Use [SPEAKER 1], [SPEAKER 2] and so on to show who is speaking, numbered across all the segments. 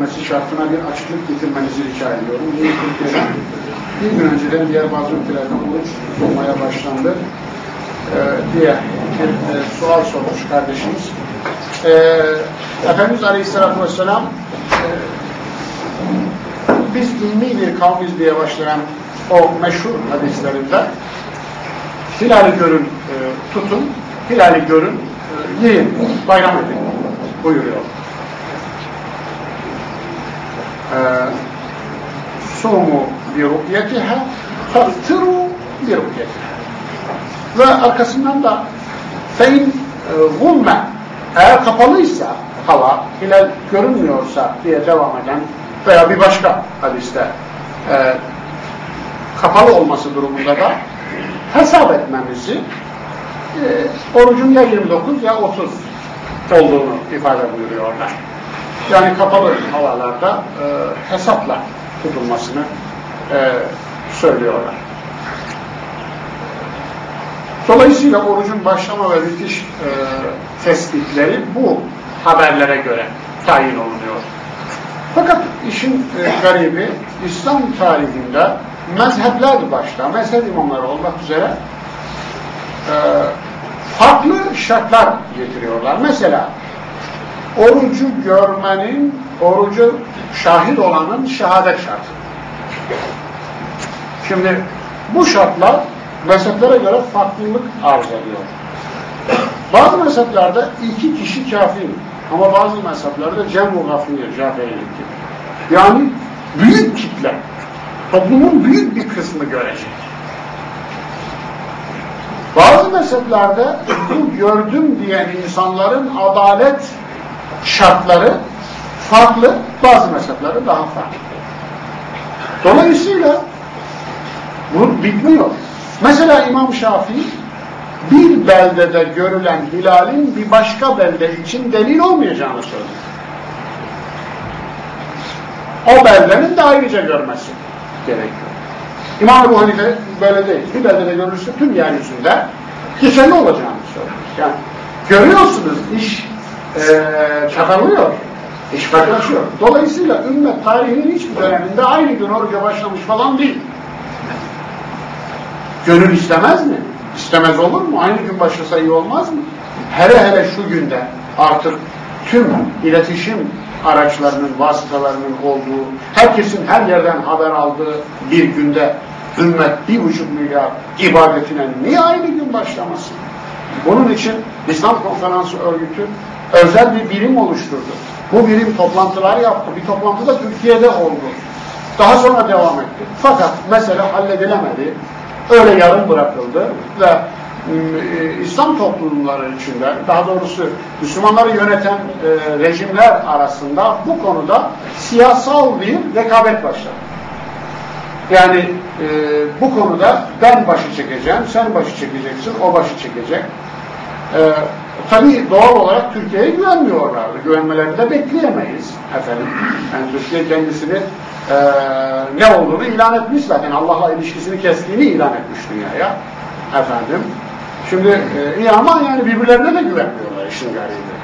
[SPEAKER 1] Mesih şartına bir açıklık getirmenizi rica ediyorum. Bir gün önceden diğer bazı ülkelerden oruç olmaya başlandı ee, diye bir e, sual sormuş kardeşimiz. Ee, Efendimiz Aleyhisselatü Vesselam e, biz ümmi bir kavmiz diye başlayan o meşhur hadislerinde hilali görün e, tutun, hilali görün e, yiyin, bayram edin buyuruyor. Ru'yetiha faftiru bi ru'yetiha ve arkasından da fein gumme eğer kapalıysa hava hilal görünmüyorsa diye devam eden veya bir başka hadiste e, kapalı olması durumunda da hesap etmemizi e, orucun ya 29 ya 30 olduğunu ifade buyuruyorlar. Yani kapalı havalarda e, hesapla tutulmasını e, söylüyorlar. Dolayısıyla orucun başlama ve bitiş e, tespitleri bu haberlere göre tayin olunuyor. Fakat işin e, garibi İslam tarihinde mezhepler başta, mezhep imamları olmak üzere e, farklı şartlar getiriyorlar. Mesela orucu görmenin, orucu şahit olanın şehadet şartı. Şimdi bu şartlar mezheplere göre farklılık arz ediyor. Bazı mezheplerde iki kişi kafi ama bazı mezheplerde cem-u cafeyilik Yani büyük kitle, toplumun büyük bir kısmı görecek. Bazı mezheplerde bu gördüm diyen insanların adalet şartları farklı, bazı mezheplerde daha farklı. Dolayısıyla bu bitmiyor. Mesela İmam Şafii bir beldede görülen hilalin bir başka belde için delil olmayacağını söylüyor. O beldenin de ayrıca görmesi gerekiyor. İmam Ebu Hanife böyle değil. Bir beldede görülürse tüm yeryüzünde geçerli olacağını söylüyor. Yani görüyorsunuz iş e, çakalıyor. İş farklılaşıyor. Dolayısıyla ümmet tarihinin hiçbir döneminde aynı gün oruca başlamış falan değil. Gönül istemez mi? İstemez olur mu? Aynı gün başlasa iyi olmaz mı? Hele hele şu günde artık tüm iletişim araçlarının, vasıtalarının olduğu, herkesin her yerden haber aldığı bir günde ümmet bir buçuk milyar ibadetine niye aynı gün başlamasın? Bunun için İslam Konferansı Örgütü özel bir birim oluşturdu. Bu birim toplantılar yaptı. Bir toplantı da Türkiye'de oldu. Daha sonra devam etti. Fakat mesele halledilemedi. Öyle yarım bırakıldı ve e, İslam toplumları içinde, daha doğrusu Müslümanları yöneten e, rejimler arasında bu konuda siyasal bir rekabet başladı. Yani e, bu konuda ben başı çekeceğim, sen başı çekeceksin, o başı çekecek. E, tabii doğal olarak Türkiye'ye güvenmiyorlardı. Güvenmelerini de bekleyemeyiz efendim. Yani Türkiye kendisini e, ne olduğunu ilan etmiş zaten. Allah'la ilişkisini kestiğini ilan etmiş dünyaya. Efendim. Şimdi e, iyi ama yani birbirlerine de güvenmiyorlar işin garibi.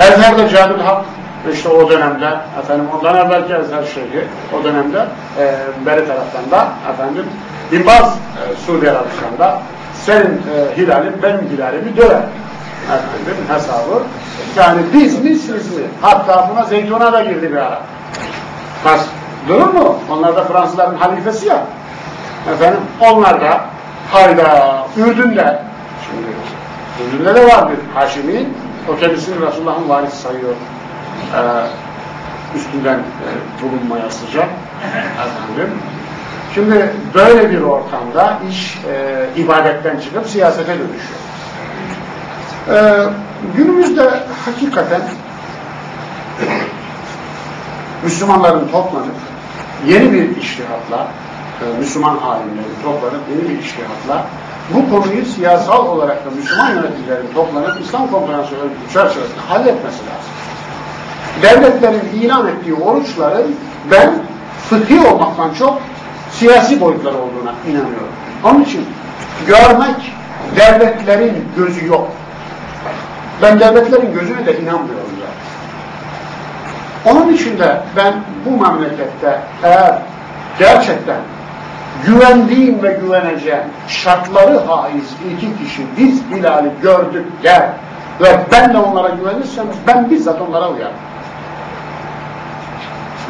[SPEAKER 1] Ezher'de Cabir Hak işte o dönemde efendim ondan evvelki Ezher şeyhi o dönemde e, beri taraftan da efendim Binbaz e, Suudi Arabistan'da senin e, hilalin benim hilalimi döver. Efendim hesabı. Yani biz mi siz mi? Hatta buna Zeytun'a da girdi bir ara. Nasıl? Durur mu? Onlar da Fransızların halifesi ya. Efendim onlar da hayda Ürdün'de şimdi Ürdün'de de var bir Haşimi o kendisini Resulullah'ın varisi sayıyor. Ee, üstünden e, bulunmaya sıcak. Efendim. Şimdi böyle bir ortamda iş e, ibadetten çıkıp siyasete dönüşüyor. Ee, günümüzde hakikaten Müslümanların toplanıp yeni bir iştihatla, e, Müslüman alimlerin toplanıp yeni bir iştihatla bu konuyu siyasal olarak da Müslüman yöneticilerin toplanıp İslam Konferansı çerçevesinde halletmesi lazım. Devletlerin ilan ettiği oruçların ben fıkhi olmaktan çok siyasi boyutları olduğuna inanıyorum. Onun için görmek devletlerin gözü yok. Ben devletlerin gözüne de inanmıyorum ya. Onun için de ben bu memlekette eğer gerçekten güvendiğim ve güveneceğim şartları haiz iki kişi biz Bilal'i gördük gel ve ben de onlara güvenirsem ben bizzat onlara uyarım.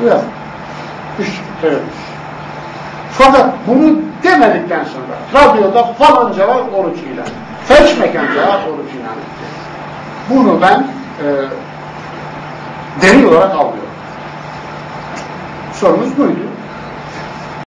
[SPEAKER 1] Uyarım. Terörist. Fakat bunu demedikten sonra radyoda falancalar oruç ilan Feç mekancalar oruç ilan etti. Bunu ben e, delil olarak alıyorum. Sorumuz buydu.